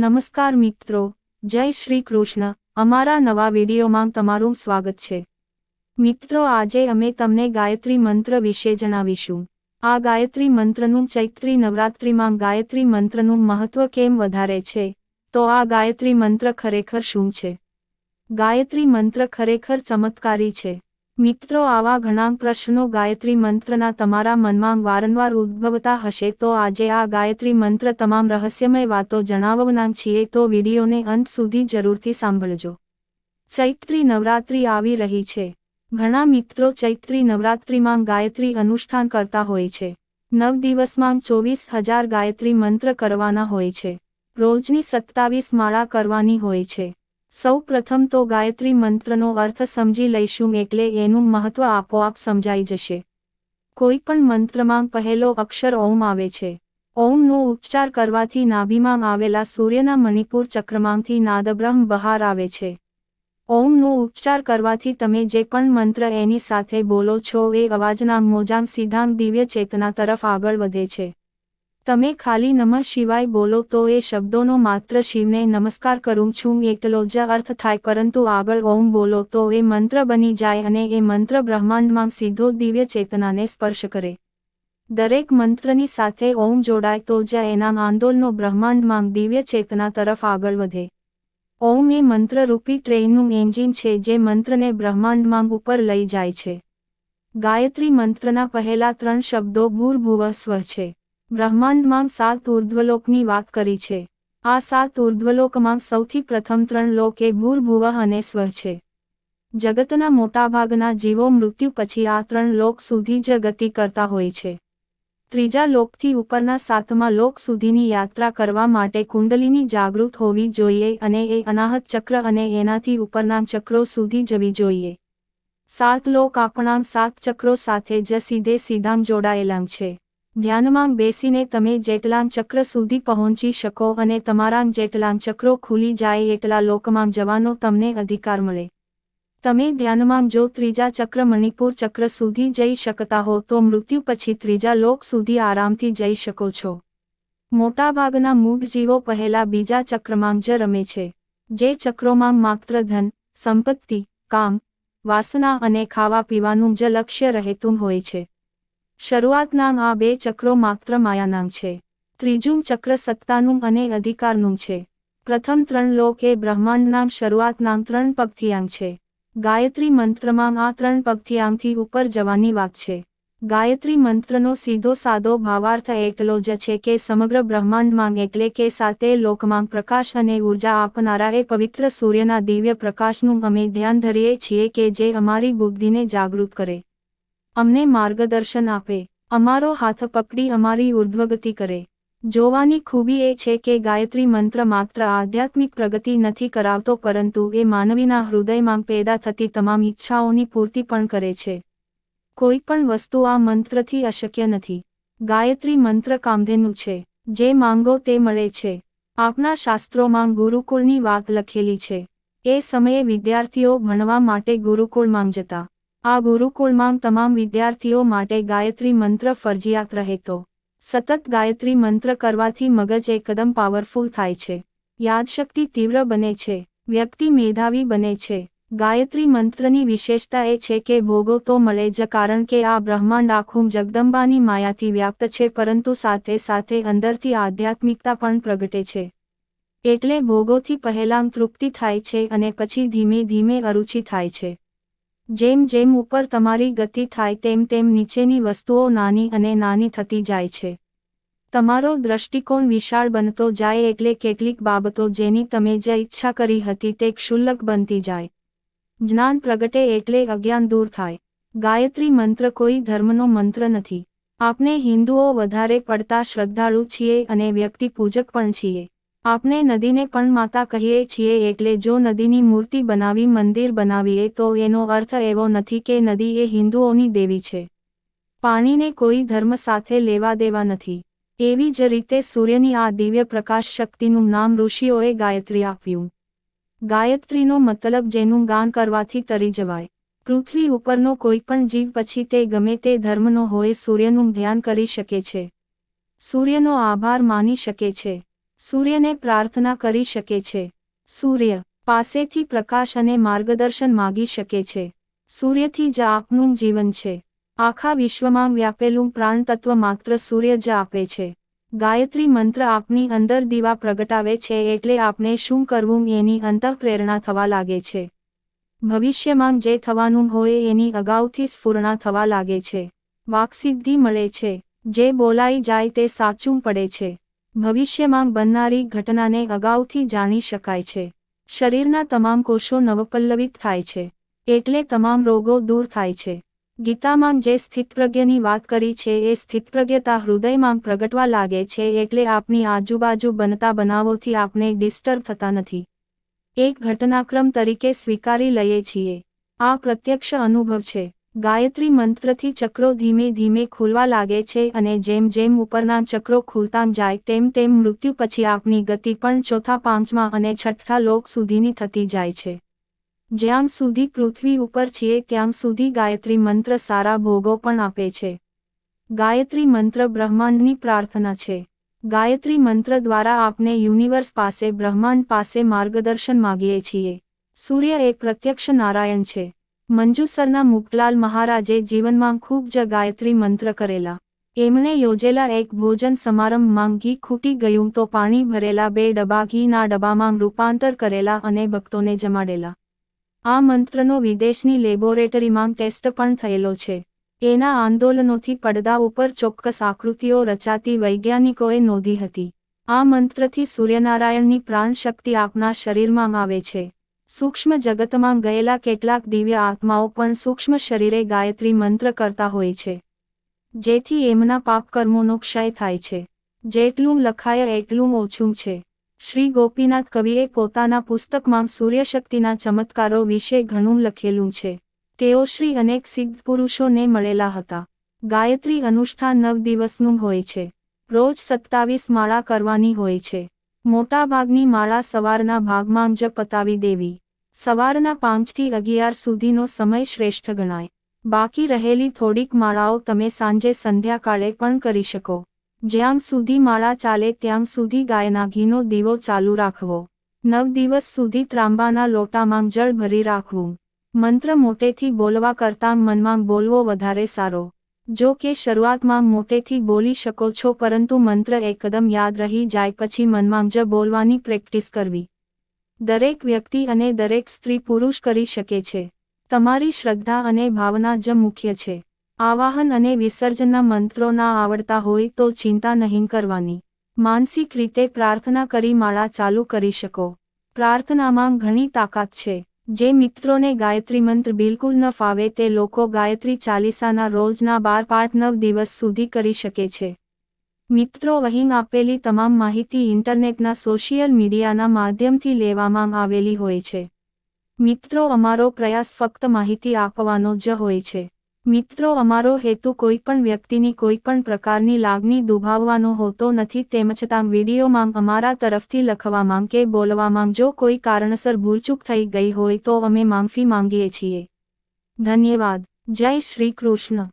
નમસ્કાર મિત્રો, જય શ્રી કૃષ્ણ. અમારા નવા વિડીયોમાં તમારું સ્વાગત છે. મિત્રો, આજે અમે તમને ગાયત્રી મંત્ર વિશે જણાવીશું. આ ગાયત્રી મંત્રનું ચૈત્રી નવરાત્રિમાં ગાયત્રી મંત્રનું મહત્વ કેમ વધારે છે? તો આ ગાયત્રી મંત્ર ખરેખર શું છે? ગાયત્રી મંત્ર ખરેખર ચમત્કારી છે. મિત્રો, આવા ઘણા પ્રશ્નો ગાયત્રી મંત્રના તમારા મનમાં વારંવાર ઉદ્ભવતા હશે, તો આજે આ ગાયત્રી મંત્ર તમામ રહસ્યમય વાતો જણાવવાના છીએ, તો વિડીયોને અંત સુધી જરૂરથી સાંભળજો. ચૈત્રી નવરાત્રિ આવી રહી છે. ઘણા મિત્રો ચૈત્રી નવરાત્રિમાં ગાયત્રી અનુષ્ઠાન કરતા હોય છે. નવ દિવસમાં ચોવીસ હજાર ગાયત્રી મંત્ર કરવાના હોય છે. રોજની સત્તાવીસ માળા કરવાની હોય છે. સૌ પ્રથમ તો ગાયત્રી મંત્રનો અર્થ સમજી લઈશું એટલે એનું મહત્વ આપોઆપ સમજાઈ જશે. કોઈ પણ મંત્રમાં પહેલો અક્ષર ઓમ આવે છે. ઓમનો ઉચ્ચાર કરવાથી નાભીમાં આવેલા સૂર્યના મણિપુર ચક્રમાંથી નાદબ્રહ્મ બહાર આવે છે. ઓમનો ઉચ્ચાર કરવાથી તમે જે પણ મંત્ર એની સાથે બોલો છો એ અવાજના મોજામ સીધાંગ દિવ્ય ચેતના તરફ આગળ વધે છે. તમે ખાલી નમઃ શિવાય બોલો તો એ શબ્દોનો માત્ર શિવને નમસ્કાર કરું છું એટલો જ અર્થ થાય પરંતુ આગળ ઓમ બોલો તો એ મંત્ર બની જાય અને એ મંત્ર બ્રહ્માંડમાં સીધો દિવ્ય ચેતનાને સ્પર્શ કરે. દરેક મંત્રની સાથે ઓમ જોડાય તો જ એના આંદોલનો બ્રહ્માંડમાં દિવ્ય ચેતના તરફ આગળ વધે. ઓમ એ મંત્રરૂપી ટ્રેનનું એન્જિન છે જે મંત્રને બ્રહ્માંડમાં ઉપર લઈ જાય છે. ગાયત્રી મંત્રના પહેલા ત્રણ શબ્દો ભૂર્ભુવ સ્વ છે. બ્રહ્માંડમાં સાત ઉર્ધ્વલોકની વાત કરી છે. આ સાત ઉર્ધ્વલોકમાં સૌથી પ્રથમ ત્રણ લોક એ ભૂર્ભુવ અને સ્વ છે. જગતના મોટાભાગના જીવો મૃત્યુ પછી આ ત્રણ લોક સુધી જ ગતિ કરતા હોય છે. ત્રીજા લોકથી ઉપરના સાતમા લોક સુધીની યાત્રા કરવા માટે કુંડલીની જાગૃત હોવી જોઈએ અને એ અનાહત ચક્ર અને એનાથી ઉપરના ચક્રો સુધી જવી જોઈએ. સાત લોક આપણા સાત ચક્રો સાથે જ સીધે સીધાં જોડાયેલા છે. ધ્યાનમાં બેસીને તમે જેટલાં ચક્ર સુધી પહોંચી શકો અને તમારા જેટલાં ચક્રો ખુલી જાય એટલા લોકમાં જવાનો તમને અધિકાર મળે. તમે ધ્યાનમાં જો ત્રીજા ચક્ર મણિપુર ચક્ર સુધી જઈ શકતા હો તો મૃત્યુ પછી ત્રીજા લોક સુધી આરામથી જઈ શકો છો. મોટાભાગના મૂળ જીવો પહેલા બીજા ચક્રમાં જ રમે છે, જે ચક્રોમાં માત્ર ધન, સંપત્તિ, કામ, વાસના અને ખાવા પીવાનું જ લક્ષ્ય રહેતું હોય છે. શરૂઆતના આ બે ચક્રો માત્ર માયાનામ છે. ત્રીજું ચક્ર સત્તાનું અને અધિકારનું છે. પ્રથમ ત્રણ લોક એ બ્રહ્માંડના શરૂઆતના ત્રણ પગથિયાંગ છે. ગાયત્રી મંત્રમાં આ ત્રણ પગથિયાંગથી ઉપર જવાની વાત છે. ગાયત્રી મંત્રનો સીધો સાદો ભાવાર્થ એટલો જ છે કે સમગ્ર બ્રહ્માંડમાં એટલે કે સાતે લોકમાં પ્રકાશ અને ઊર્જા આપનારા એ પવિત્ર સૂર્યના દિવ્ય પ્રકાશનું અમે ધ્યાન ધરીએ છીએ કે જે અમારી બુદ્ધિને જાગૃત કરે. અમને માર્ગદર્શન આપે. અમારો હાથ પકડી અમારી ઉર્ધ્વગતિ કરે. જોવાની ખૂબી એ છે કે ગાયત્રી મંત્ર માત્ર આધ્યાત્મિક પ્રગતિ નથી કરાવતો, પરંતુ એ માનવીના હૃદયમાં પેદા થતી તમામ ઈચ્છાઓની પૂર્તિ પણ કરે છે. કોઈ પણ વસ્તુ આ મંત્રથી અશક્ય નથી. ગાયત્રી મંત્ર કામધેનું છે. જે માંગો તે મળે છે. આપના શાસ્ત્રોમાં ગુરુકુળની વાત લખેલી છે. એ સમયે વિદ્યાર્થીઓ ભણવા માટે ગુરુકુળમાં જતા. આ ગુરુકુળમાં તમામ વિદ્યાર્થીઓ માટે ગાયત્રી મંત્ર ફરજિયાત રહેતો સતત ગાયત્રી મંત્ર કરવાથી મગજ એકદમ પાવરફુલ થાય છે. યાદશક્તિ તીવ્ર બને છે. વ્યક્તિ મેધાવી બને છે. ગાયત્રી મંત્રની વિશેષતા એ છે કે ભોગો તો મળે જ કારણ કે આ બ્રહ્માંડ આખું જગદંબાની માયાથી વ્યાપ્ત છે પરંતુ સાથે સાથે અંદરથી આધ્યાત્મિકતા પણ પ્રગટે છે. એટલે ભોગોથી પહેલાં તૃપ્તિ થાય છે અને પછી ધીમે ધીમે અરુચિ થાય છે. જેમ જેમ ઉપર તમારી ગતિ થાય તેમ તેમ નીચેની વસ્તુઓ નાની અને નાની થતી જાય છે. તમારો દ્રષ્ટિકોણ વિશાળ બનતો જાય એટલે કેટલીક બાબતો જેની તમે જે ઈચ્છા કરી હતી તે ક્ષુલ્લક બનતી જાય. જ્ઞાન પ્રગટે એટલે અજ્ઞાન દૂર થાય. ગાયત્રી મંત્ર કોઈ ધર્મનો મંત્ર નથી. આપણે હિન્દુઓ વધારે પડતા શ્રદ્ધાળુ છીએ અને વ્યક્તિ પૂજક પણ છીએ. આપણે નદીને પણ માતા કહીએ છીએ એટલે જો નદીની મૂર્તિ બનાવી, મંદિર બનાવીએ તો એનો અર્થ એવો નથી કે નદી એ હિન્દુઓની દેવી છે. પાણીને કોઈ ધર્મ સાથે લેવા દેવા નથી. એવી જ રીતે સૂર્યની આ દિવ્ય પ્રકાશ શક્તિનું નામ ઋષિઓએ ગાયત્રી આપ્યું. ગાયત્રીનો મતલબ જેનું ગાન કરવાથી તરી જવાય. પૃથ્વી ઉપરનો કોઈ પણ જીવ પછી તે ગમે તે ધર્મનો હોય સૂર્યનું ધ્યાન કરી શકે છે. સૂર્યનો આભાર માની શકે છે. સૂર્યને પ્રાર્થના કરી શકે છે. સૂર્ય પાસેથી પ્રકાશ અને માર્ગદર્શન માગી શકે છે. સૂર્યથી જ આપનું જીવન છે. આખા વિશ્વમાં વ્યાપેલું પ્રાણતત્વ માત્ર સૂર્ય જ આપે છે. ગાયત્રી મંત્ર આપની અંદર દીવા પ્રગટાવે છે એટલે આપણે શું કરવું એની અંતઃપ્રેરણા થવા લાગે છે. ભવિષ્યમાં જે થવાનું હોય એની અગાઉથી સ્ફૂર્ણા થવા લાગે છે. વાકસિદ્ધિ મળે છે. જે બોલાઈ જાય તે સાચું પડે છે. ભવિષ્યમાં બનનારી ઘટનાને અગાઉથી જાણી શકાય છે. શરીરના તમામ કોષો નવપલ્લવિત થાય છે. એટલે તમામ રોગો દૂર થાય છે. ગીતામાં જે સ્થિતપ્રજ્ઞની વાત કરી છે એ સ્થિતપ્રજ્ઞતા હૃદયમાં પ્રગટવા લાગે છે એટલે આપની આજુબાજુ બનતા બનાવોથી આપણે ડિસ્ટર્બ થતા નથી. એક ઘટનાક્રમ તરીકે સ્વીકારી લઈએ છીએ. આ પ્રત્યક્ષ અનુભવ છે. ગાયત્રી મંત્રથી ચક્રો ધીમે ધીમે ખુલવા લાગે છે અને જેમ જેમ ઉપરના ચક્રો ખુલતા જાય તેમ તેમ મૃત્યુ પછી આપની ગતિ પણ ચોથા પાંચમા અને છઠ્ઠા લોક સુધીની થતી જાય છે. જ્યાં સુધી પૃથ્વી ઉપર છીએ ત્યાં સુધી ગાયત્રી મંત્ર સારા ભોગો પણ આપે છે. ગાયત્રી મંત્ર બ્રહ્માંડની પ્રાર્થના છે. ગાયત્રી મંત્ર દ્વારા આપને યુનિવર્સ પાસે બ્રહ્માંડ પાસે માર્ગદર્શન માગીએ છીએ. સૂર્ય એ પ્રત્યક્ષ નારાયણ છે. મંજુસરના મુકલાલ મહારાજે જીવનમાં ખૂબ જ ગાયત્રી મંત્ર કરેલા. એમણે યોજેલા એક ભોજન સમારંભમાં ઘી ખૂટી ગયું તો પાણી ભરેલા બે ડબ્બા ઘીના ડબ્બામાં રૂપાંતર કરેલા અને ભક્તોને જમાડેલા. આ મંત્રનો વિદેશની લેબોરેટરીમાં ટેસ્ટ પણ થયેલો છે. એના આંદોલનોથી પડદા ઉપર ચોક્કસ આકૃતિઓ રચાતી વૈજ્ઞાનિકોએ નોંધી હતી. આ મંત્રથી સૂર્યનારાયણની પ્રાણશક્તિ આપના શરીરમાં આવે છે. સૂક્ષ્મ જગતમાં ગયેલા કેટલાક દિવ્ય આત્માઓ પણ સૂક્ષ્મ શરીરે ગાયત્રી મંત્ર કરતા હોય છે. જેથી એમના પાપકર્મોનો ક્ષય થાય છે. જેટલું લખાય એટલું ઓછું છે. શ્રી ગોપીનાથ કવિએ પોતાના પુસ્તકમાં સૂર્યશક્તિના ચમત્કારો વિશે ઘણું લખેલું છે. તેઓ શ્રી અનેક સિદ્ધ પુરુષોને મળેલા હતા. ગાયત્રી અનુષ્ઠાન નવ દિવસનું હોય છે. રોજ સત્તાવીસ માળા કરવાની હોય છે. મોટાભાગની માળા સવારના ભાગમાં જ પતાવી દેવી. સવારના પાંચથી અગિયાર સુધીનો સમય શ્રેષ્ઠ ગણાય. બાકી રહેલી થોડીક માળાઓ તમે સાંજે સંધ્યાકાળે પણ કરી શકો. જ્યાં સુધી માળા ચાલે ત્યાં સુધી ગાયના ઘીનો દીવો ચાલુ રાખવો. નવ દિવસ સુધી ત્રાંબાના લોટામાં જળ ભરી રાખવું. મંત્ર મોટેથી બોલવા કરતાં મનમાં બોલવો વધારે સારો. જો કે શરૂઆતમાં મોટેથી બોલી શકો છો પરંતુ મંત્ર એકદમ યાદ રહી જાય પછી મનમાં જ બોલવાની પ્રેક્ટિસ કરવી. દરેક વ્યક્તિ અને દરેક સ્ત્રી પુરુષ કરી શકે છે. તમારી શ્રદ્ધા અને ભાવના જ મુખ્ય છે. આવાહન અને વિસર્જનના મંત્રો ના આવડતા હોય તો ચિંતા નહીં કરવાની. માનસિક રીતે પ્રાર્થના કરી માળા ચાલુ કરી શકો. પ્રાર્થનામાં ઘણી તાકાત છે. જે મિત્રોને ગાયત્રી મંત્ર બિલકુલ ન ફાવે તે લોકો ગાયત્રી ચાલીસાના રોજના બાર પાઠ નવ દિવસ સુધી કરી શકે છે. મિત્રો, અહીં આપેલી તમામ માહિતી ઇન્ટરનેટના સોશિયલ મીડિયાના માધ્યમથી લેવામાં આવેલી હોય છે. મિત્રો, અમારો પ્રયાસ ફક્ત માહિતી આપવાનો જ હોય છે. મિત્રો, અમારો હેતુ કોઈ પણ વ્યક્તિની કોઈ પણ પ્રકારની લાગણી દુભાવવાનો હોતો નથી. તેમ છતાં વિડીયોમાં અમારા તરફથી લખવામાં કે બોલવામાં જો કોઈ કારણસર ભૂલચૂક થઈ ગઈ હોય તો અમે માફી માંગીએ છીએ. ધન્યવાદ. જય શ્રી કૃષ્ણ.